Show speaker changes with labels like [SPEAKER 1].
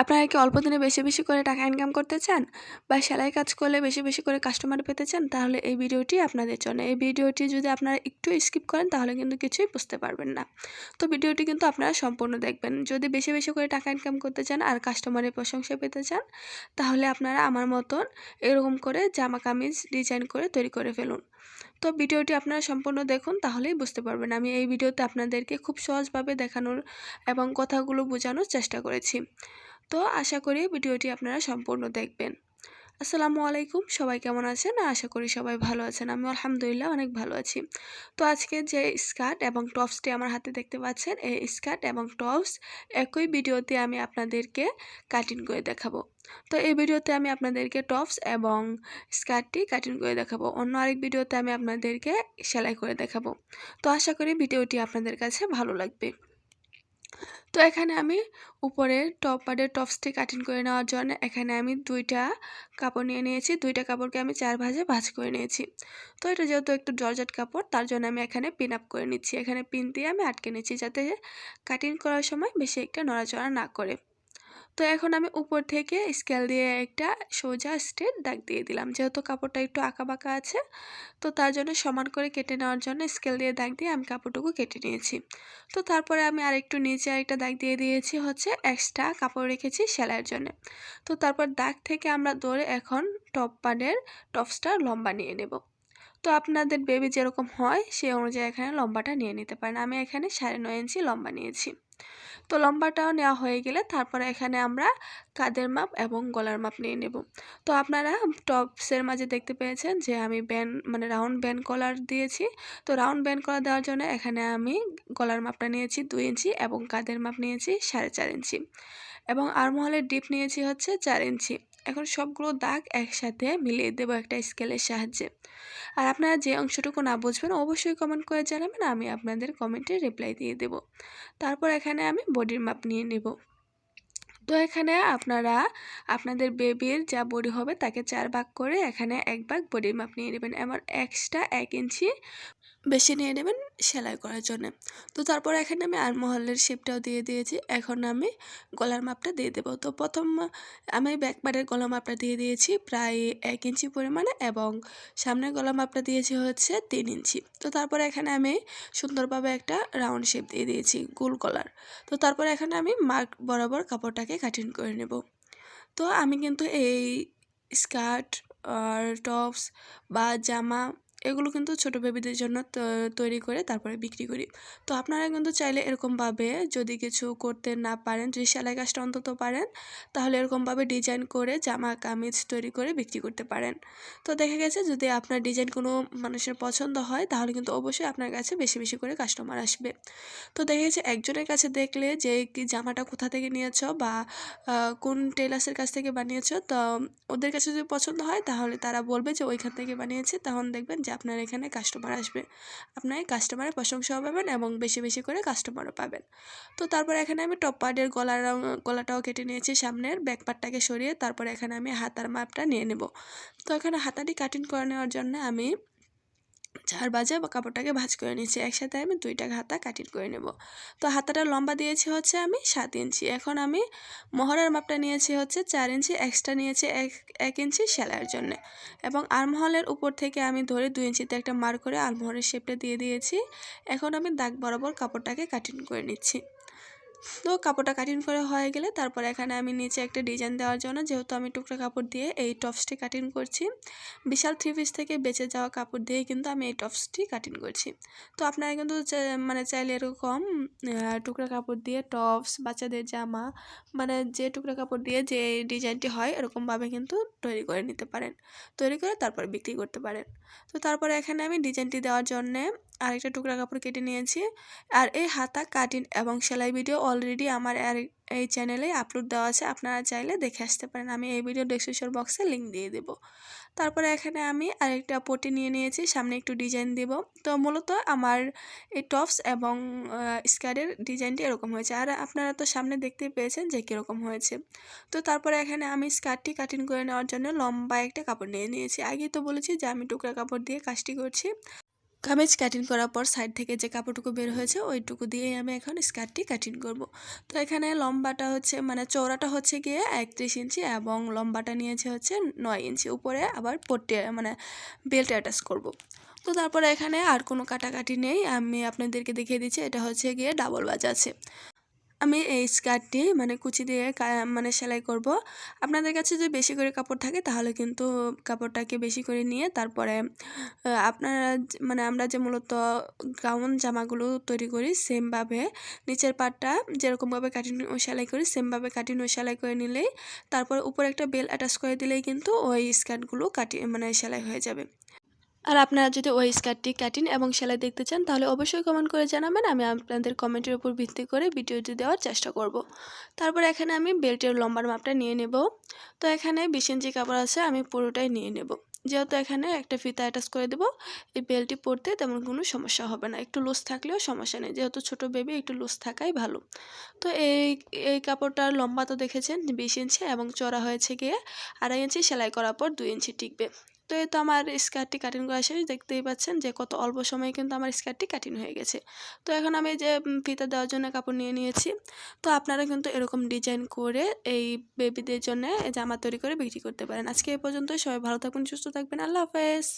[SPEAKER 1] আপনারা কি অল্প দিনে বেশি বেশি করে টাকা ইনকাম করতে চান? বা সেলাই কাজ করলে বেশি বেশি করে কাস্টমার পেতে চান? তাহলে এই ভিডিওটি আপনাদের জন্য। এই ভিডিওটি যদি আপনারা একটু স্কিপ করেন, তাহলে কিন্তু কিছুই বুঝতে পারবেন না। তো ভিডিওটি কিন্তু আপনারা সম্পূর্ণ দেখবেন। যদি বেশি বেশি করে টাকা ইনকাম করতে চান আর কাস্টমারের প্রশংসা পেতে চান, তাহলে আপনারা আমার মতন এরকম করে জামা কামিজ ডিজাইন করে তৈরি করে ফেলুন। তো ভিডিওটি আপনারা সম্পূর্ণ দেখুন, তাহলেই বুঝতে পারবেন। আমি এই ভিডিওতে আপনাদেরকে খুব সহজভাবে দেখানোর এবং কথাগুলো বোঝানোর চেষ্টা করেছি। তো আশা করি ভিডিওটি আপনারা সম্পূর্ণ দেখবেন। আসসালামু আলাইকুম, সবাই কেমন আছেন? আশা করি সবাই ভালো আছেন। আমি আলহামদুলিল্লাহ অনেক ভালো আছি। তো আজকে যে স্কার্ট এবং টপসটি আমার হাতে দেখতে পাচ্ছেন, এই স্কার্ট এবং টপস একই ভিডিওতে আমি আপনাদেরকে কাটিং করে দেখাবো। তো এই ভিডিওতে আমি আপনাদেরকে টপস এবং স্কার্টটি কাটিং করে দেখাবো। অন্য আরেক ভিডিওতে আমি আপনাদেরকে সেলাই করে দেখাবো। তো আশা করি ভিডিওটি আপনাদের কাছে ভালো লাগবে। তো এখানে আমি উপরে টপ পার্টের টপসটি কাটিং করে নেওয়ার জন্য এখানে আমি দুইটা কাপড় নিয়ে নিয়েছি। দুইটা কাপড়কে আমি চার ভাজে ভাজ করে নিয়েছি। তো এটা যেহেতু একটু জর্জট কাপড়, তার জন্য আমি এখানে পিন আপ করে নিচ্ছি। এখানে পিন দিয়ে আমি আটকে নিচ্ছি যাতে কাটিং করার সময় বেশি একটা নড়াচড়া না করে। তো এখন আমি উপর থেকে স্কেল দিয়ে একটা সোজা স্ট্রেট দাগ দিয়ে দিলাম। যেহেতু কাপড়টা একটু আঁকা বাঁকা আছে, তো তার জন্য সমান করে কেটে নেওয়ার জন্য স্কেল দিয়ে দাগ দিয়ে আমি কাপড়টুকু কেটে নিয়েছি। তো তারপরে আমি আরেকটু নিচে আরেকটা দাগ দিয়ে দিয়েছি হচ্ছে এক্সট্রা কাপড় রেখেছি সেলাইয়ের জন্য। তো তারপর দাগ থেকে আমরা ধরে এখন টপ পানের টপসটা লম্বা নিয়ে নেব। তো আপনাদের বেবি যেরকম হয় সেই অনুযায়ী এখানে লম্বাটা নিয়ে নিতে পারেন। আমি এখানে সাড়ে নয় ইঞ্চি লম্বা নিয়েছি। তো লম্বাটাও নেওয়া হয়ে গেলে তারপরে এখানে আমরা কাদের মাপ এবং গলার মাপ নিয়ে নেব। তো আপনারা টপসের মাঝে দেখতে পেয়েছেন যে আমি ব্যান্ড মানে রাউন্ড ব্যান্ড কলার দিয়েছি। তো রাউন্ড ব্যান্ড কলার দেওয়ার জন্য এখানে আমি গলার মাপটা নিয়েছি দুই ইঞ্চি এবং কাদের মাপ নিয়েছি সাড়ে চার ইঞ্চি। এবং আর্মহলের ডিপ নিয়েছি হচ্ছে চার ইঞ্চি। এখন সবগুলো দাগ একসাথে মিলিয়ে দেবো একটা স্কেলের সাহায্যে। আর আপনারা যে অংশটুকু না বুঝবেন অবশ্যই কমেন্ট করে জানাবেন, আমি আপনাদের কমেন্টে রিপ্লাই দিয়ে দেব। তারপর এখানে আমি বডির মাপ নিয়ে নেব। তো এখানে আপনারা আপনাদের বেবির যা বডি হবে তাকে চার ভাগ করে এখানে এক ভাগ বডির মাপ নিয়ে নেবেন। এমন এক্সট্রা এক ইঞ্চি বেশি নিয়ে নেবেন সেলাই করার জন্য। তো তারপর এখানে আমি আরমহলের শেপটাও দিয়ে দিয়েছি। এখন আমি গলার মাপটা দিয়ে দেবো। তো প্রথম আমি ব্যাকপারের গলা মাপটা দিয়ে দিয়েছি প্রায় এক ইঞ্চি পরিমাণে এবং সামনের গলা মাপটা দিয়েছি হচ্ছে তিন ইঞ্চি। তো তারপরে এখানে আমি সুন্দরভাবে একটা রাউন্ড শেপ দিয়ে দিয়েছি গোল গলার। তো তারপরে এখানে আমি মার্ক বরাবর কাপড়টাকে কাটিং করে নেব। তো আমি কিন্তু এই স্কার্ট আর টপস বা জামা এগুলো কিন্তু ছোটো বেবিদের জন্য তৈরি করে তারপরে বিক্রি করি। তো আপনারা কিন্তু চাইলে এরকমভাবে যদি কিছু করতে না পারেন, যদি সেলাই কাজটা অন্তত পারেন, তাহলে এরকমভাবে ডিজাইন করে জামা কামিজ তৈরি করে বিক্রি করতে পারেন। তো দেখা গেছে যদি আপনার ডিজাইন কোনো মানুষের পছন্দ হয়, তাহলে কিন্তু অবশ্যই আপনার কাছে বেশি বেশি করে কাস্টমার আসবে। তো দেখা গেছে একজনের কাছে দেখলে যে, কি জামাটা কোথা থেকে নিয়েছ? বা কোন টেলার্সের কাছ থেকে বানিয়েছ? তো ওদের কাছে যদি পছন্দ হয়, তাহলে তারা বলবে যে, ওইখান থেকে বানিয়েছে। তখন দেখবেন যে আপনার এখানে কাস্টমার আসবে আপনার কাস্টমারের প্রশংসাও পাবেন এবং বেশি বেশি করে কাস্টমারও পাবেন। তো তারপর এখানে আমি টপ পার্টের গলার গলাটাও কেটে নিয়েছি, সামনের ব্যাক পার্টটাকে সরিয়ে তারপর এখানে আমি হাতার মাপটা নিয়ে নেব। তো এখানে হাতাটি কাটিং করে নেওয়ার জন্য আমি চার বাজে কাপড়টাকে ভাজ করে নিচ্ছি একসাথে আমি দুইটা হাতা কাটিং করে নেব। তো হাতাটা লম্বা দিয়েছি হচ্ছে আমি সাত ইঞ্চি। এখন আমি মহড়ার মাপটা নিয়েছি হচ্ছে চার ইঞ্চি এক্সট্রা নিয়েছি এক এক ইঞ্চি সেলাইয়ের জন্য। এবং আরমহলের উপর থেকে আমি ধরে দুই ইঞ্চিতে একটা মার করে আলমহলের শেপটা দিয়ে দিয়েছি। এখন আমি দাগ বরাবর কাপড়টাকে কাটিং করে নিচ্ছি। তো কাপড়টা কাটিং করে হয়ে গেলে তারপর এখানে আমি নিচে একটা ডিজাইন দেওয়ার জন্য যেহেতু আমি টুকরা কাপড় দিয়ে এই টপসটি কাটিং করছি। বিশাল থ্রি পিস থেকে বেঁচে যাওয়া কাপড় দিয়ে কিন্তু আমি এই টপসটি কাটিং করছি। তো আপনারা কিন্তু মানে চাইলে এরকম টুকরা কাপড় দিয়ে টপস বাচ্চাদের জামা মানে যে টুকরা কাপড় দিয়ে যে ডিজাইনটি হয়, এরকমভাবে কিন্তু তৈরি করে নিতে পারেন। তৈরি করে তারপর বিক্রি করতে পারেন। তো তারপরে এখানে আমি ডিজাইনটি দেওয়ার জন্যে আরেকটা টুকরা কাপড় কেটে নিয়েছি। আর এই হাতা, কাটিং এবং সেলাই ভিডিও অলরেডি আমার এই চ্যানেলে আপলোড দেওয়া আছে। আপনারা চাইলে দেখে আসতে পারেন। আমি এই ভিডিও ডিসক্রিপশন বক্সে লিঙ্ক দিয়ে দেব। তারপরে এখানে আমি আরেকটা পটি নিয়ে নিয়েছি। সামনে একটু ডিজাইন দেব। তো মূলত আমার এই টপস এবং স্কার্টের ডিজাইনটি এরকম হয়েছে। আর আপনারা তো সামনে দেখতে পেয়েছেন যে কীরকম হয়েছে। তো তারপরে এখানে আমি স্কার্টটি কাটিং করে নেওয়ার জন্য লম্বা একটা কাপড় নিয়ে নিয়েছি। আগেই তো বলেছি যে আমি টুকরা কাপড় দিয়ে কাজটি করছি। কামিজ কাটিং করার পর সাইড থেকে যে কাপড়টুকু বের হয়েছে, ওইটুকু দিয়েই আমি এখন স্কার্টটি কাটিং করব। তো এখানে লম্বাটা হচ্ছে মানে চৌড়াটা হচ্ছে গিয়ে একত্রিশ ইঞ্চি এবং লম্বাটা নিয়েছে হচ্ছে নয় ইঞ্চি উপরে আবার পট্টি মানে বেল্ট অ্যাটাচ করব। তো তারপরে এখানে আর কোনো কাটাকাটি নেই, আমি আপনাদেরকে দেখিয়ে দিচ্ছি, এটা হচ্ছে গিয়ে ডাবল বাজ আছে। আমি এই স্কার্টটি মানে কুচি দিয়ে মানে সেলাই করব। আপনাদের কাছে যদি বেশি করে কাপড় থাকে, তাহলে কিন্তু কাপড়টাকে বেশি করে নিয়ে তারপরে আপনারা মানে আমরা যে মূলত গাউন জামাগুলো তৈরি করি, সেমভাবে নিচের পাটটা যেরকমভাবে কাটিং ও সেলাই করি, সেমভাবে কাটিং ও সেলাই করে নিলেই তারপরে উপরে একটা বেল অ্যাটাচ করে দিলেই কিন্তু ওই স্কার্টগুলো কাটি মানে সেলাই হয়ে যাবে। আর আপনারা যদি ওই স্কার্টটি কাটিং এবং সেলাই দেখতে চান, তাহলে অবশ্যই কমেন্ট করে জানাবেন। আমি আপনাদের কমেন্টের উপর ভিত্তি করে ভিডিওটি দেওয়ার চেষ্টা করব। তারপর এখানে আমি বেল্টের লম্বার মাপটা নিয়ে নেব। তো এখানে বিশ ইঞ্চি কাপড় আছে, আমি পুরোটাই নিয়ে নেব। যেহেতু এখানে একটা ফিতা অ্যাটাচ করে দেবো, এই বেল্টটি পরতে তেমন কোনো সমস্যা হবে না। একটু লুজ থাকলেও সমস্যা নেই। যেহেতু ছোটো বেবি একটু লুজ থাকাই ভালো। তো এই এই কাপড়টার লম্বা তো দেখেছেন, বিশ ইঞ্চি এবং চড়া হয়েছে গিয়ে আড়াই ইঞ্চি সেলাই করার পর দুই ইঞ্চি টিকবে। তো এই তো আমার স্কার্টটি কাটিং করা শেষ দেখতেই পাচ্ছেন যে কত অল্প সময়ে কিন্তু আমার স্কার্টটি কাটিং হয়ে গেছে। তো এখন আমি যে ফিতা দেওয়ার জন্য কাপড় নিয়ে নিয়েছি। তো আপনারা কিন্তু এরকম ডিজাইন করে এই বেবিদের জন্য জামা তৈরি করে বিক্রি করতে পারেন। আজকে এই পর্যন্ত সবাই ভালো থাকবেন সুস্থ থাকবেন, আল্লাহ হাফেজ।